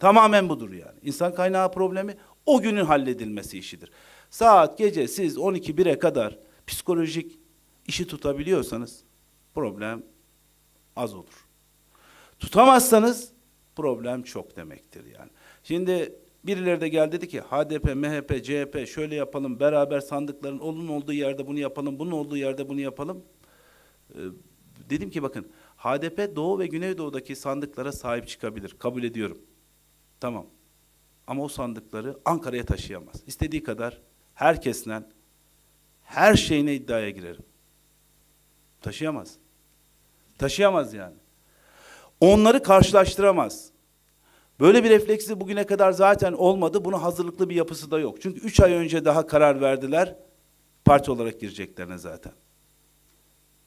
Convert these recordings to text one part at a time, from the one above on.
Tamamen budur yani. İnsan kaynağı problemi o günün halledilmesi işidir. Saat gece siz 12-1'e kadar psikolojik işi tutabiliyorsanız problem az olur. Tutamazsanız problem çok demektir yani. Şimdi birileri de geldi dedi ki HDP, MHP, CHP şöyle yapalım beraber sandıkların onun olduğu yerde bunu yapalım, bunun olduğu yerde bunu yapalım. Ee, dedim ki bakın HDP Doğu ve Güneydoğu'daki sandıklara sahip çıkabilir. Kabul ediyorum. Tamam. Ama o sandıkları Ankara'ya taşıyamaz. İstediği kadar herkesten her şeyine iddiaya girerim. Taşıyamaz. Taşıyamaz yani. Onları karşılaştıramaz. Böyle bir refleksi bugüne kadar zaten olmadı. Buna hazırlıklı bir yapısı da yok. Çünkü üç ay önce daha karar verdiler. Parti olarak gireceklerine zaten.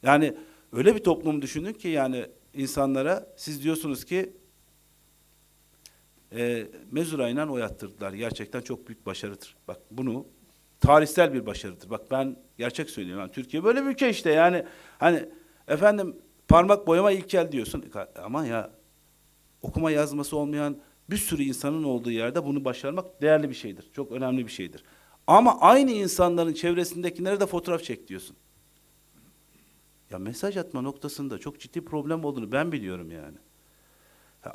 Yani öyle bir toplum düşünün ki yani insanlara siz diyorsunuz ki e, mezurayla oy attırdılar. Gerçekten çok büyük başarıdır. Bak bunu tarihsel bir başarıdır. Bak ben gerçek söylüyorum. Yani Türkiye böyle bir ülke işte yani hani efendim parmak boyama ilkel diyorsun. Ama ya okuma yazması olmayan bir sürü insanın olduğu yerde bunu başarmak değerli bir şeydir. Çok önemli bir şeydir. Ama aynı insanların çevresindekilere de fotoğraf çek diyorsun. Ya mesaj atma noktasında çok ciddi problem olduğunu ben biliyorum yani.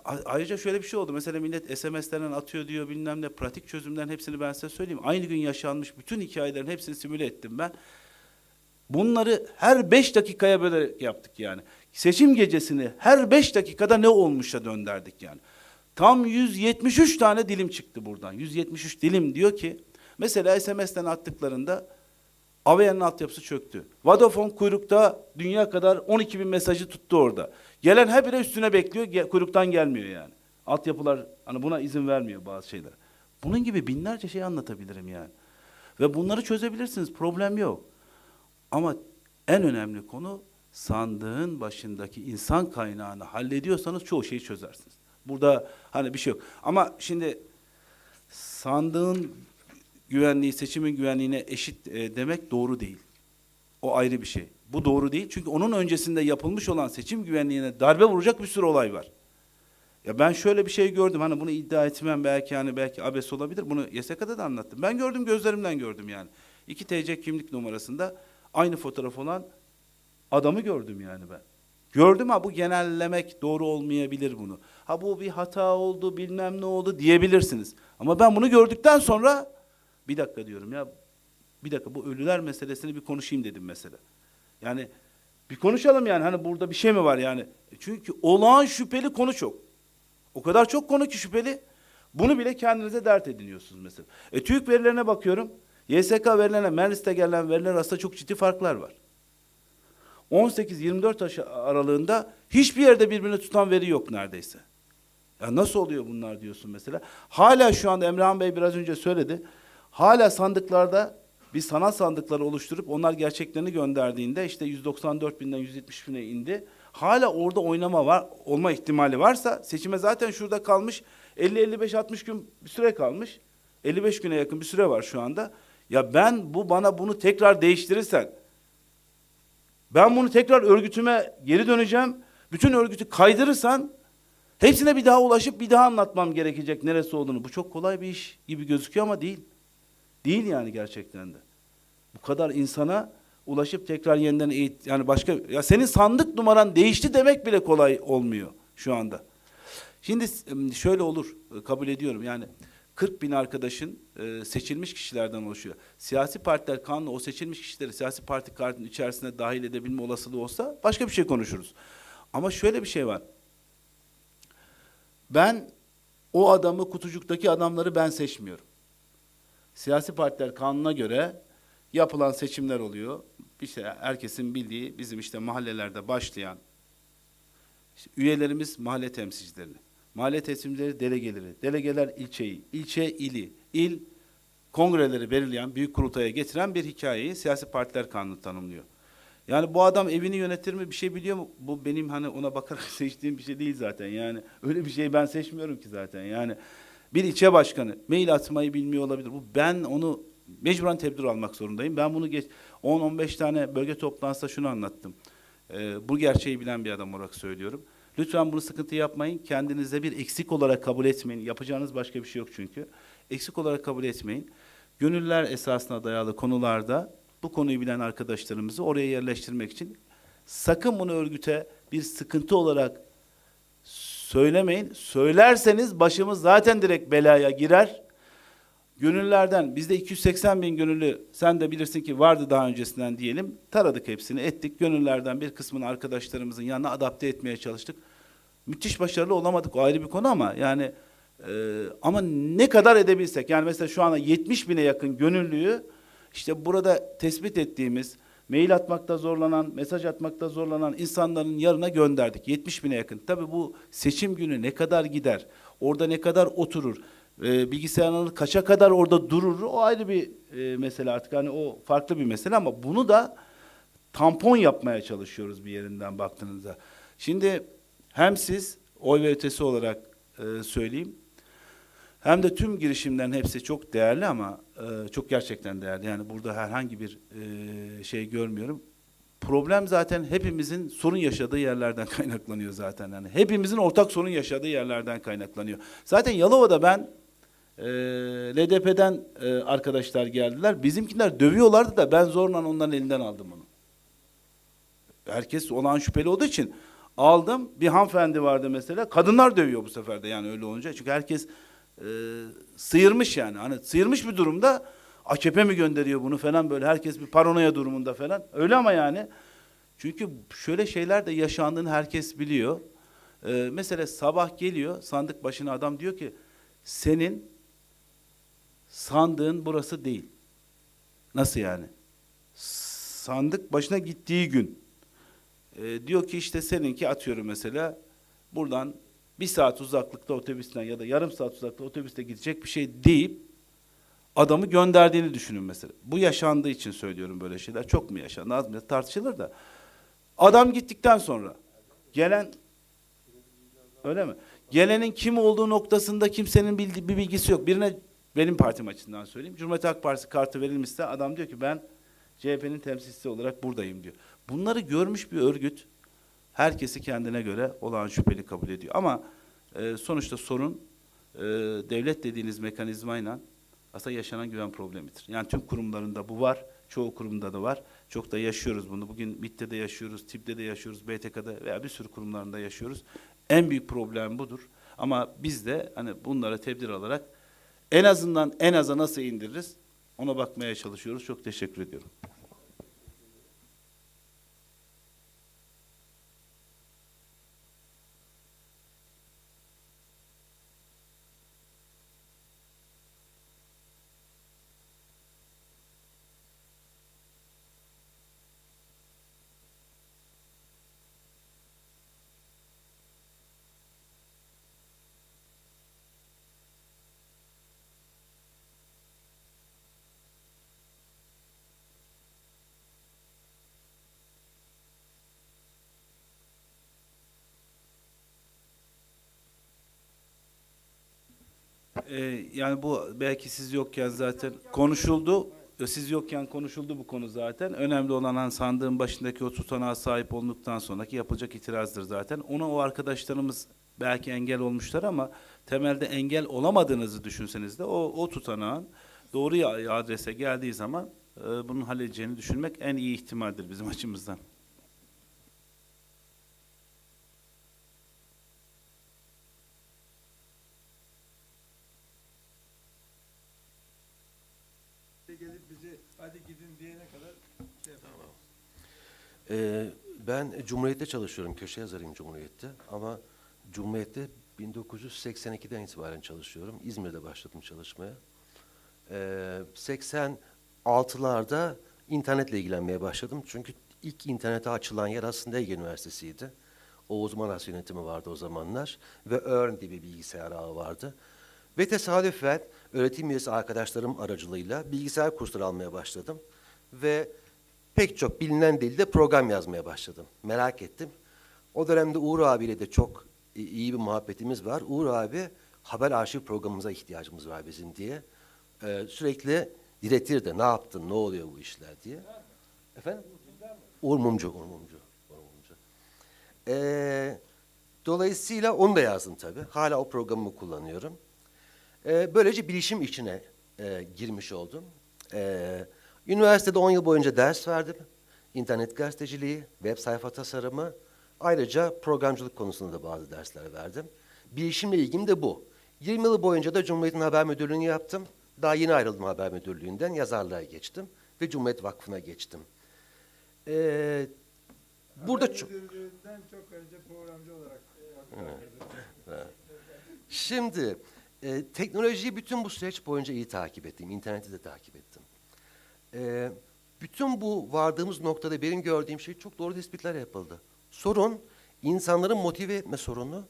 Ayrıca şöyle bir şey oldu. Mesela millet SMS'lerden atıyor diyor bilmem ne. Pratik çözümlerin hepsini ben size söyleyeyim. Aynı gün yaşanmış bütün hikayelerin hepsini simüle ettim ben. Bunları her beş dakikaya böyle yaptık yani. Seçim gecesini her beş dakikada ne olmuşa dönderdik yani. Tam 173 tane dilim çıktı buradan. 173 dilim diyor ki mesela SMS'ten attıklarında Aveyan'ın altyapısı çöktü. Vodafone kuyrukta dünya kadar 12 bin mesajı tuttu orada. Gelen her biri üstüne bekliyor, kuyruktan gelmiyor yani. Altyapılar hani buna izin vermiyor bazı şeyler. Bunun gibi binlerce şey anlatabilirim yani. Ve bunları çözebilirsiniz, problem yok. Ama en önemli konu sandığın başındaki insan kaynağını hallediyorsanız çoğu şeyi çözersiniz. Burada hani bir şey yok. Ama şimdi sandığın güvenliği seçimin güvenliğine eşit e, demek doğru değil. O ayrı bir şey. Bu doğru değil. Çünkü onun öncesinde yapılmış olan seçim güvenliğine darbe vuracak bir sürü olay var. Ya ben şöyle bir şey gördüm. Hani bunu iddia etmem belki hani belki abes olabilir. Bunu YSK'da da anlattım. Ben gördüm gözlerimden gördüm yani. İki TC kimlik numarasında aynı fotoğraf olan adamı gördüm yani ben. Gördüm ha bu genellemek doğru olmayabilir bunu. Ha bu bir hata oldu bilmem ne oldu diyebilirsiniz. Ama ben bunu gördükten sonra bir dakika diyorum ya bir dakika bu ölüler meselesini bir konuşayım dedim mesela. Yani bir konuşalım yani hani burada bir şey mi var yani. E Çünkü olağan şüpheli konu çok. O kadar çok konu ki şüpheli. Bunu bile kendinize dert ediniyorsunuz mesela. E TÜİK verilerine bakıyorum. YSK verilerine, Merlis'te gelen veriler arasında çok ciddi farklar var. 18-24 yaş aralığında hiçbir yerde birbirini tutan veri yok neredeyse. Ya nasıl oluyor bunlar diyorsun mesela. Hala şu anda Emrehan Bey biraz önce söyledi. Hala sandıklarda bir sanal sandıkları oluşturup onlar gerçeklerini gönderdiğinde işte 194 binden 170 bine indi. Hala orada oynama var olma ihtimali varsa seçime zaten şurada kalmış 50-55-60 gün bir süre kalmış. 55 güne yakın bir süre var şu anda. Ya ben bu bana bunu tekrar değiştirirsen ben bunu tekrar örgütüme geri döneceğim. Bütün örgütü kaydırırsan hepsine bir daha ulaşıp bir daha anlatmam gerekecek neresi olduğunu. Bu çok kolay bir iş gibi gözüküyor ama değil. Değil yani gerçekten de. Bu kadar insana ulaşıp tekrar yeniden eğit yani başka ya senin sandık numaran değişti demek bile kolay olmuyor şu anda. Şimdi şöyle olur kabul ediyorum yani 40 bin arkadaşın e, seçilmiş kişilerden oluşuyor. Siyasi partiler kanunu o seçilmiş kişileri siyasi parti kartının içerisine dahil edebilme olasılığı olsa başka bir şey konuşuruz. Ama şöyle bir şey var. Ben o adamı kutucuktaki adamları ben seçmiyorum. Siyasi partiler kanuna göre yapılan seçimler oluyor. İşte herkesin bildiği bizim işte mahallelerde başlayan işte üyelerimiz mahalle temsilcilerini, mahalle temsilcileri delegeleri, delegeler ilçeyi, ilçe ili, il kongreleri belirleyen, büyük kurultaya getiren bir hikayeyi siyasi partiler kanunu tanımlıyor. Yani bu adam evini yönetir mi bir şey biliyor mu? Bu benim hani ona bakarak seçtiğim bir şey değil zaten. Yani öyle bir şey ben seçmiyorum ki zaten. Yani bir ilçe başkanı mail atmayı bilmiyor olabilir. Bu ben onu mecburen tebdir almak zorundayım. Ben bunu geç 10-15 tane bölge toplantısında şunu anlattım. Ee, bu gerçeği bilen bir adam olarak söylüyorum. Lütfen bunu sıkıntı yapmayın. Kendinize bir eksik olarak kabul etmeyin. Yapacağınız başka bir şey yok çünkü. Eksik olarak kabul etmeyin. Gönüller esasına dayalı konularda bu konuyu bilen arkadaşlarımızı oraya yerleştirmek için sakın bunu örgüte bir sıkıntı olarak söylemeyin. Söylerseniz başımız zaten direkt belaya girer. Gönüllerden bizde 280 bin gönüllü sen de bilirsin ki vardı daha öncesinden diyelim. Taradık hepsini ettik. Gönüllerden bir kısmını arkadaşlarımızın yanına adapte etmeye çalıştık. Müthiş başarılı olamadık o ayrı bir konu ama yani e, ama ne kadar edebilsek yani mesela şu anda 70 bine yakın gönüllüyü işte burada tespit ettiğimiz mail atmakta zorlanan, mesaj atmakta zorlanan insanların yarına gönderdik. 70 bine yakın. Tabii bu seçim günü ne kadar gider, orada ne kadar oturur, e, bilgisayarını kaça kadar orada durur o ayrı bir e, mesele artık. Hani o farklı bir mesele ama bunu da tampon yapmaya çalışıyoruz bir yerinden baktığınızda. Şimdi hem siz oy ve ötesi olarak e, söyleyeyim hem de tüm girişimlerin hepsi çok değerli ama e, çok gerçekten değerli. Yani burada herhangi bir e, şey görmüyorum. Problem zaten hepimizin sorun yaşadığı yerlerden kaynaklanıyor zaten. Yani hepimizin ortak sorun yaşadığı yerlerden kaynaklanıyor. Zaten Yalova'da ben e, LDP'den e, arkadaşlar geldiler. Bizimkiler dövüyorlardı da ben zorla onların elinden aldım onu. Herkes olan şüpheli olduğu için aldım. Bir hanımefendi vardı mesela. Kadınlar dövüyor bu sefer de yani öyle olunca. Çünkü herkes e, sıyırmış yani. Hani sıyırmış bir durumda AKP mi gönderiyor bunu falan böyle. Herkes bir paranoya durumunda falan. Öyle ama yani. Çünkü şöyle şeyler de yaşandığını herkes biliyor. E, mesela sabah geliyor sandık başına adam diyor ki senin sandığın burası değil. Nasıl yani? Sandık başına gittiği gün e, diyor ki işte seninki atıyorum mesela buradan bir saat uzaklıkta otobüsten ya da yarım saat uzaklıkta otobüste gidecek bir şey deyip adamı gönderdiğini düşünün mesela. Bu yaşandığı için söylüyorum böyle şeyler. Çok mu yaşandı? Az mı? Tartışılır da. Adam gittikten sonra gelen öyle mi? Gelenin kim olduğu noktasında kimsenin bildiği bir bilgisi yok. Birine benim partim açısından söyleyeyim. Cumhuriyet Halk Partisi kartı verilmişse adam diyor ki ben CHP'nin temsilcisi olarak buradayım diyor. Bunları görmüş bir örgüt herkesi kendine göre olağan şüpheli kabul ediyor. Ama e, sonuçta sorun e, devlet dediğiniz mekanizmayla aslında yaşanan güven problemidir. Yani tüm kurumlarında bu var, çoğu kurumda da var. Çok da yaşıyoruz bunu. Bugün MİT'te de yaşıyoruz, TİP'te de yaşıyoruz, BTK'da veya bir sürü kurumlarında yaşıyoruz. En büyük problem budur. Ama biz de hani bunlara tedbir alarak en azından en aza nasıl indiririz ona bakmaya çalışıyoruz. Çok teşekkür ediyorum. Ee, yani bu belki siz yokken zaten konuşuldu. Ee, Siz yokken konuşuldu bu konu zaten. Önemli olan hani sandığın başındaki o tutanağa sahip olduktan sonraki yapılacak itirazdır zaten. Ona o arkadaşlarımız belki engel olmuşlar ama temelde engel olamadığınızı düşünseniz de o, o tutanağın doğru adrese geldiği zaman e, bunun halledeceğini düşünmek en iyi ihtimaldir bizim açımızdan. Gidin diyene kadar şey yapalım. Ee, ben Cumhuriyet'te çalışıyorum. Köşe yazarıyım Cumhuriyet'te. Ama Cumhuriyet'te 1982'den itibaren çalışıyorum. İzmir'de başladım çalışmaya. Ee, 86'larda internetle ilgilenmeye başladım. Çünkü ilk internete açılan yer aslında Ege Üniversitesi'ydi. Oğuz Manas yönetimi vardı o zamanlar. Ve Earn diye bir bilgisayar ağı vardı. Ve tesadüfen öğretim üyesi arkadaşlarım aracılığıyla bilgisayar kursları almaya başladım. Ve pek çok bilinen dilde program yazmaya başladım. Merak ettim. O dönemde Uğur abiyle de çok iyi bir muhabbetimiz var. Uğur abi haber arşiv programımıza ihtiyacımız var bizim diye. Ee, sürekli diretirdi. Ne yaptın, ne oluyor bu işler diye. Efendim? Uğur Mumcu, Uğur Mumcu. Uğur Mumcu. Ee, Dolayısıyla onu da yazdım tabii. Hala o programımı kullanıyorum. Ee, böylece bilişim içine e, girmiş oldum. Ee, üniversitede 10 yıl boyunca ders verdim. İnternet gazeteciliği, web sayfa tasarımı, ayrıca programcılık konusunda da bazı dersler verdim. Bilişimle ilgim de bu. 20 yıl boyunca da Cumhuriyet'in haber müdürlüğünü yaptım. Daha yeni ayrıldım haber müdürlüğünden, yazarlığa geçtim ve Cumhuriyet Vakfı'na geçtim. Ee, burada Haber çok... çok önce programcı olarak evet. Şimdi e, teknolojiyi bütün bu süreç boyunca iyi takip ettim. İnterneti de takip ettim. E, bütün bu vardığımız noktada benim gördüğüm şey çok doğru tespitler yapıldı. Sorun insanların motive etme sorunu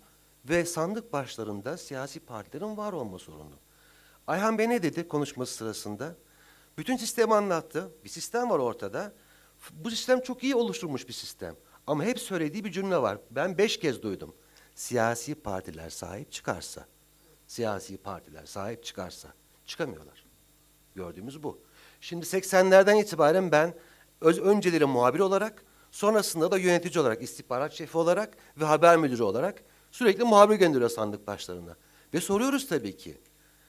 ve sandık başlarında siyasi partilerin var olma sorunu. Ayhan Bey ne dedi konuşması sırasında? Bütün sistemi anlattı. Bir sistem var ortada. Bu sistem çok iyi oluşturulmuş bir sistem. Ama hep söylediği bir cümle var. Ben beş kez duydum. Siyasi partiler sahip çıkarsa, siyasi partiler sahip çıkarsa çıkamıyorlar. Gördüğümüz bu. Şimdi 80'lerden itibaren ben öz önceleri muhabir olarak, sonrasında da yönetici olarak, istihbarat şefi olarak ve haber müdürü olarak sürekli muhabir gönderiyor sandık başlarına. Ve soruyoruz tabii ki.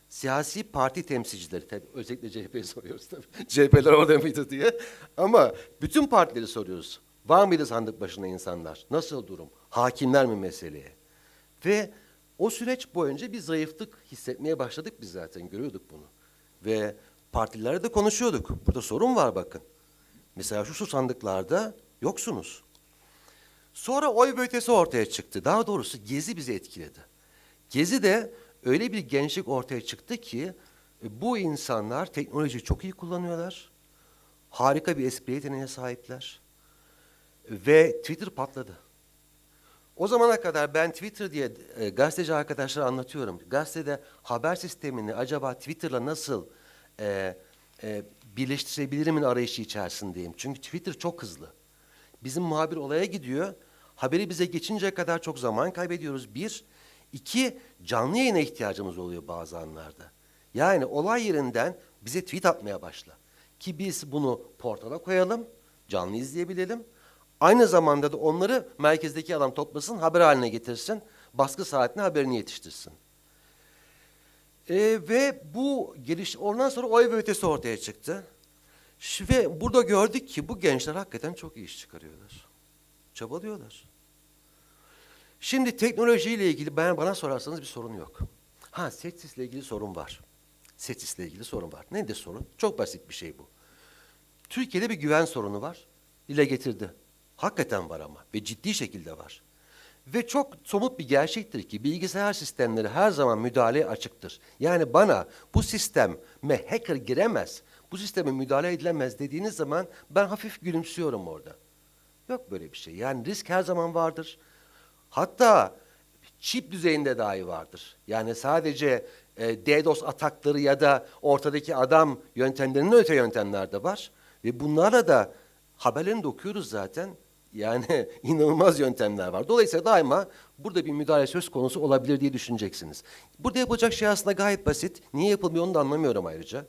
Siyasi parti temsilcileri, tabii özellikle CHP'yi soruyoruz tabii. CHP'ler orada mıydı diye. Ama bütün partileri soruyoruz. Var mıydı sandık başında insanlar? Nasıl durum? Hakimler mi meseleye? Ve o süreç boyunca bir zayıflık hissetmeye başladık biz zaten, görüyorduk bunu. Ve partilerde de konuşuyorduk. Burada sorun var bakın. Mesela şu sandıklarda yoksunuz. Sonra oy ve ötesi ortaya çıktı. Daha doğrusu Gezi bizi etkiledi. Gezi de öyle bir gençlik ortaya çıktı ki e, bu insanlar teknolojiyi çok iyi kullanıyorlar. Harika bir espri yeteneğine sahipler. Ve Twitter patladı. O zamana kadar ben Twitter diye e, gazeteci arkadaşlara anlatıyorum. Gazetede haber sistemini acaba Twitter'la nasıl e, e, birleştirebilirimin arayışı içerisindeyim. Çünkü Twitter çok hızlı. Bizim muhabir olaya gidiyor. Haberi bize geçinceye kadar çok zaman kaybediyoruz. Bir. iki canlı yayına ihtiyacımız oluyor bazı anlarda. Yani olay yerinden bize tweet atmaya başla. Ki biz bunu portala koyalım, canlı izleyebilelim. Aynı zamanda da onları merkezdeki adam toplasın, haber haline getirsin. Baskı saatine haberini yetiştirsin. Ee, ve bu geliş ondan sonra oy ve ötesi ortaya çıktı. Ve burada gördük ki bu gençler hakikaten çok iyi iş çıkarıyorlar. Çabalıyorlar. Şimdi teknolojiyle ilgili ben bana sorarsanız bir sorun yok. Ha setsizle ilgili sorun var. Setsizle ilgili sorun var. Nedir sorun? Çok basit bir şey bu. Türkiye'de bir güven sorunu var. Dile getirdi. Hakikaten var ama ve ciddi şekilde var. Ve çok somut bir gerçektir ki bilgisayar sistemleri her zaman müdahaleye açıktır. Yani bana bu sisteme hacker giremez, bu sisteme müdahale edilemez dediğiniz zaman ben hafif gülümsüyorum orada. Yok böyle bir şey. Yani risk her zaman vardır. Hatta çip düzeyinde dahi vardır. Yani sadece e, DDoS atakları ya da ortadaki adam yöntemlerinin öte yöntemler de var. Ve bunlarla da haberlerini de okuyoruz zaten. Yani inanılmaz yöntemler var. Dolayısıyla daima burada bir müdahale söz konusu olabilir diye düşüneceksiniz. Burada yapılacak şey aslında gayet basit. Niye yapılmıyor onu da anlamıyorum ayrıca.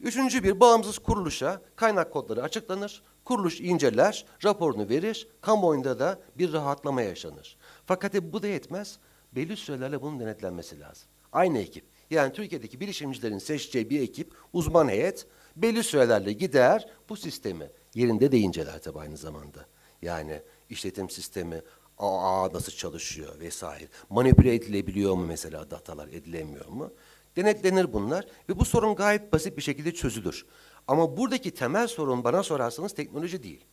Üçüncü bir bağımsız kuruluşa kaynak kodları açıklanır. Kuruluş inceler, raporunu verir. Kamuoyunda da bir rahatlama yaşanır. Fakat tabii bu da yetmez. Belli sürelerle bunun denetlenmesi lazım. Aynı ekip. Yani Türkiye'deki bilişimcilerin seçeceği bir ekip, uzman heyet belli sürelerle gider bu sistemi yerinde de inceler tabii aynı zamanda. Yani işletim sistemi aa nasıl çalışıyor vesaire. Manipüle edilebiliyor mu mesela datalar edilemiyor mu? Denetlenir bunlar ve bu sorun gayet basit bir şekilde çözülür. Ama buradaki temel sorun bana sorarsanız teknoloji değil.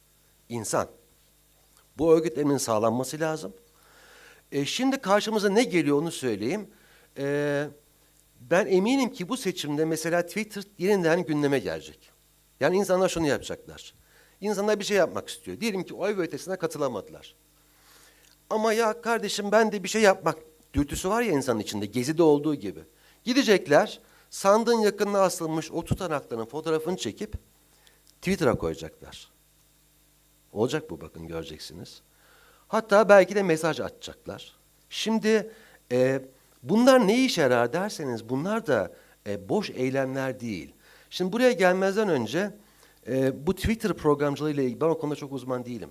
İnsan. Bu örgütlerin sağlanması lazım. E, şimdi karşımıza ne geliyor onu söyleyeyim. E, ben eminim ki bu seçimde mesela Twitter yeniden gündeme gelecek. Yani insanlar şunu yapacaklar. İnsanlar bir şey yapmak istiyor. Diyelim ki oy ve ötesine katılamadılar. Ama ya kardeşim ben de bir şey yapmak dürtüsü var ya insanın içinde, gezide olduğu gibi. Gidecekler, sandığın yakınına asılmış o tutanakların fotoğrafını çekip Twitter'a koyacaklar. Olacak bu bakın göreceksiniz. Hatta belki de mesaj atacaklar. Şimdi e, bunlar ne işe yarar derseniz bunlar da e, boş eylemler değil. Şimdi buraya gelmezden önce e, bu Twitter programcılığıyla ilgili ben o konuda çok uzman değilim.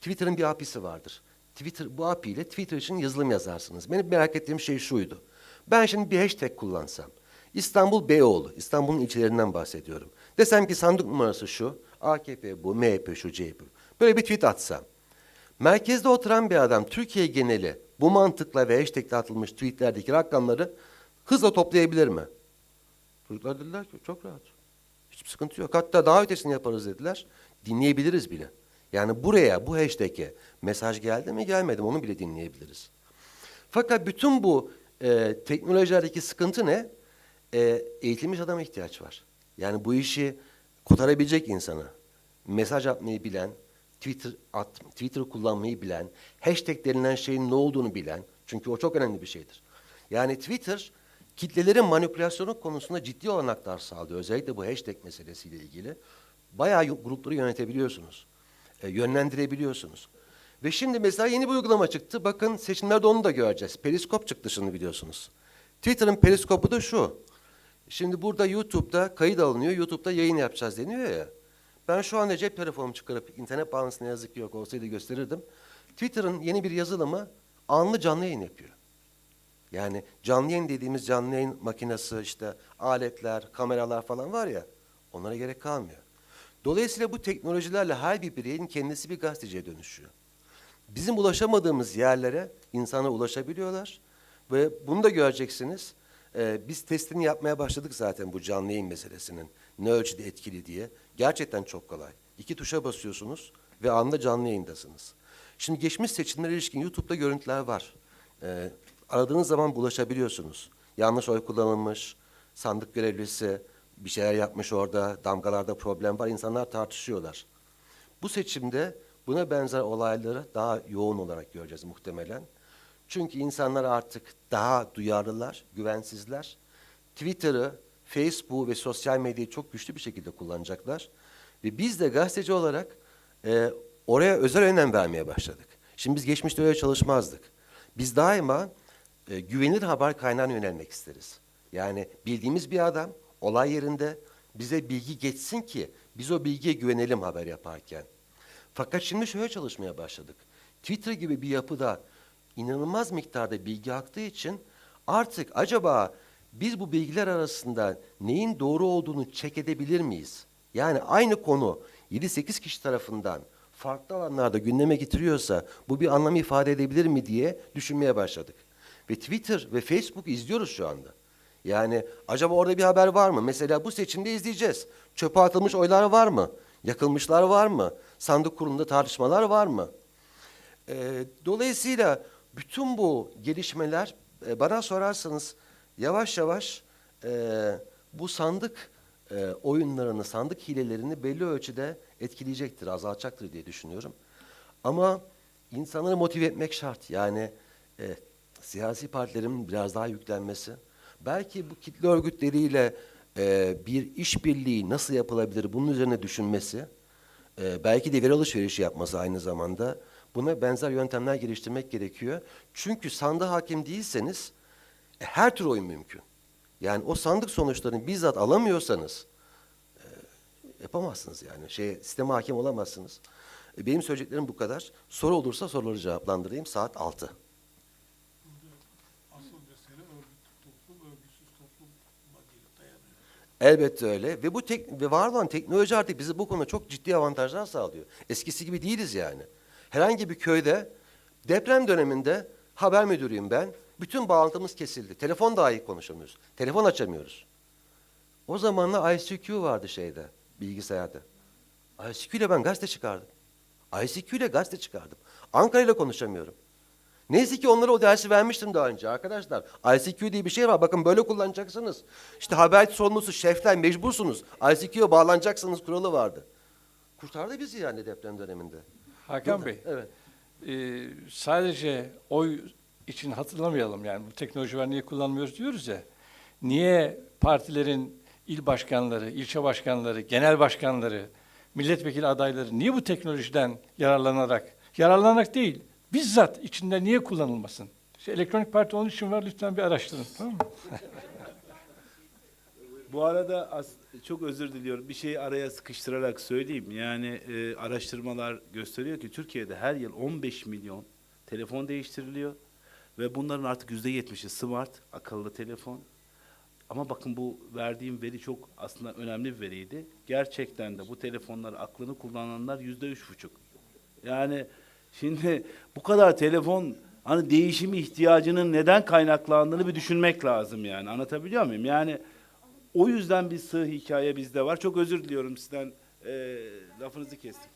Twitter'ın bir API'si vardır. Twitter bu API ile Twitter için yazılım yazarsınız. Benim merak ettiğim şey şuydu. Ben şimdi bir hashtag kullansam. İstanbul Beyoğlu, İstanbul'un ilçelerinden bahsediyorum. Desem ki sandık numarası şu, AKP bu, MHP şu, CHP. Böyle bir tweet atsam. Merkezde oturan bir adam Türkiye geneli bu mantıkla ve hashtagle atılmış tweetlerdeki rakamları hızla toplayabilir mi? Çocuklar dediler ki çok rahat. Hiçbir sıkıntı yok. Hatta daha ötesini yaparız dediler. Dinleyebiliriz bile. Yani buraya, bu hashtag'e mesaj geldi mi gelmedi mi onu bile dinleyebiliriz. Fakat bütün bu e, teknolojilerdeki sıkıntı ne? E, eğitilmiş adama ihtiyaç var. Yani bu işi kotarabilecek insana, mesaj atmayı bilen, Twitter at, Twitter kullanmayı bilen, hashtag denilen şeyin ne olduğunu bilen, çünkü o çok önemli bir şeydir. Yani Twitter kitlelerin manipülasyonu konusunda ciddi olanaklar sağlıyor. Özellikle bu hashtag meselesiyle ilgili. Bayağı grupları yönetebiliyorsunuz. E, yönlendirebiliyorsunuz. Ve şimdi mesela yeni bir uygulama çıktı. Bakın seçimlerde onu da göreceğiz. Periskop çıktı şimdi biliyorsunuz. Twitter'ın periskopu da şu. Şimdi burada YouTube'da kayıt alınıyor. YouTube'da yayın yapacağız deniyor ya. Ben şu anda cep telefonumu çıkarıp internet bağlantısı ne yazık ki yok olsaydı gösterirdim. Twitter'ın yeni bir yazılımı anlı canlı yayın yapıyor. Yani canlı yayın dediğimiz canlı yayın makinesi işte aletler, kameralar falan var ya onlara gerek kalmıyor. Dolayısıyla bu teknolojilerle her bir bireyin kendisi bir gazeteciye dönüşüyor. Bizim ulaşamadığımız yerlere insanlar ulaşabiliyorlar ve bunu da göreceksiniz. Ee, biz testini yapmaya başladık zaten bu canlı yayın meselesinin ne ölçüde etkili diye. Gerçekten çok kolay. İki tuşa basıyorsunuz ve anında canlı yayındasınız. Şimdi geçmiş seçimlere ilişkin YouTube'da görüntüler var. Ee, aradığınız zaman bulaşabiliyorsunuz. Yanlış oy kullanılmış, sandık görevlisi bir şeyler yapmış orada, damgalarda problem var, insanlar tartışıyorlar. Bu seçimde buna benzer olayları daha yoğun olarak göreceğiz muhtemelen. Çünkü insanlar artık daha duyarlılar, güvensizler. Twitter'ı, Facebook'u ve sosyal medyayı çok güçlü bir şekilde kullanacaklar. Ve biz de gazeteci olarak e, oraya özel önem vermeye başladık. Şimdi biz geçmişte öyle çalışmazdık. Biz daima e, güvenilir haber kaynağına yönelmek isteriz. Yani bildiğimiz bir adam olay yerinde bize bilgi geçsin ki biz o bilgiye güvenelim haber yaparken. Fakat şimdi şöyle çalışmaya başladık. Twitter gibi bir yapıda inanılmaz miktarda bilgi aktığı için artık acaba biz bu bilgiler arasında neyin doğru olduğunu check edebilir miyiz? Yani aynı konu 7-8 kişi tarafından farklı alanlarda gündeme getiriyorsa bu bir anlam ifade edebilir mi diye düşünmeye başladık. Ve Twitter ve Facebook izliyoruz şu anda. Yani acaba orada bir haber var mı? Mesela bu seçimde izleyeceğiz. Çöpe atılmış oylar var mı? Yakılmışlar var mı? Sandık kurulunda tartışmalar var mı? Ee, dolayısıyla bütün bu gelişmeler e, bana sorarsanız yavaş yavaş e, bu sandık e, oyunlarını, sandık hilelerini belli ölçüde etkileyecektir, azaltacaktır diye düşünüyorum. Ama insanları motive etmek şart. Yani e, siyasi partilerin biraz daha yüklenmesi, belki bu kitle örgütleriyle e, bir işbirliği nasıl yapılabilir bunun üzerine düşünmesi, e, belki de veri alışverişi yapması aynı zamanda buna benzer yöntemler geliştirmek gerekiyor. Çünkü sandığa hakim değilseniz e, her tür oyun mümkün. Yani o sandık sonuçlarını bizzat alamıyorsanız e, yapamazsınız yani. Şey, sisteme hakim olamazsınız. E, benim söyleyeceklerim bu kadar. Soru olursa soruları cevaplandırayım. Saat 6. Elbette öyle ve bu tek, ve var olan teknoloji artık bize bu konuda çok ciddi avantajlar sağlıyor. Eskisi gibi değiliz yani. Herhangi bir köyde deprem döneminde haber müdürüyüm ben. Bütün bağlantımız kesildi. Telefon dahi konuşamıyoruz. Telefon açamıyoruz. O zamanlar ICQ vardı şeyde, bilgisayarda. ICQ ile ben gazete çıkardım. ICQ ile gazete çıkardım. Ankara ile konuşamıyorum. Neyse ki onlara o dersi vermiştim daha önce arkadaşlar. ICQ diye bir şey var. Bakın böyle kullanacaksınız. İşte haber sorumlusu şefler mecbursunuz. ICQ'ya bağlanacaksınız kuralı vardı. Kurtardı bizi yani deprem döneminde. Hakan Bey, Evet. e, sadece oy için hatırlamayalım yani bu teknoloji var niye kullanmıyoruz diyoruz ya. Niye partilerin il başkanları, ilçe başkanları, genel başkanları, milletvekili adayları niye bu teknolojiden yararlanarak, yararlanarak değil, bizzat içinde niye kullanılmasın? İşte elektronik parti onun için var lütfen bir araştırın. Tamam? Bu arada as- çok özür diliyorum. Bir şeyi araya sıkıştırarak söyleyeyim. Yani e, araştırmalar gösteriyor ki Türkiye'de her yıl 15 milyon telefon değiştiriliyor ve bunların artık yüzde yetmişi smart, akıllı telefon. Ama bakın bu verdiğim veri çok aslında önemli bir veriydi. Gerçekten de bu telefonlar aklını kullananlar yüzde üç buçuk. Yani şimdi bu kadar telefon hani değişim ihtiyacının neden kaynaklandığını bir düşünmek lazım yani. Anlatabiliyor muyum? Yani o yüzden bir sığ hikaye bizde var. Çok özür diliyorum sizden. Eee lafınızı kestim.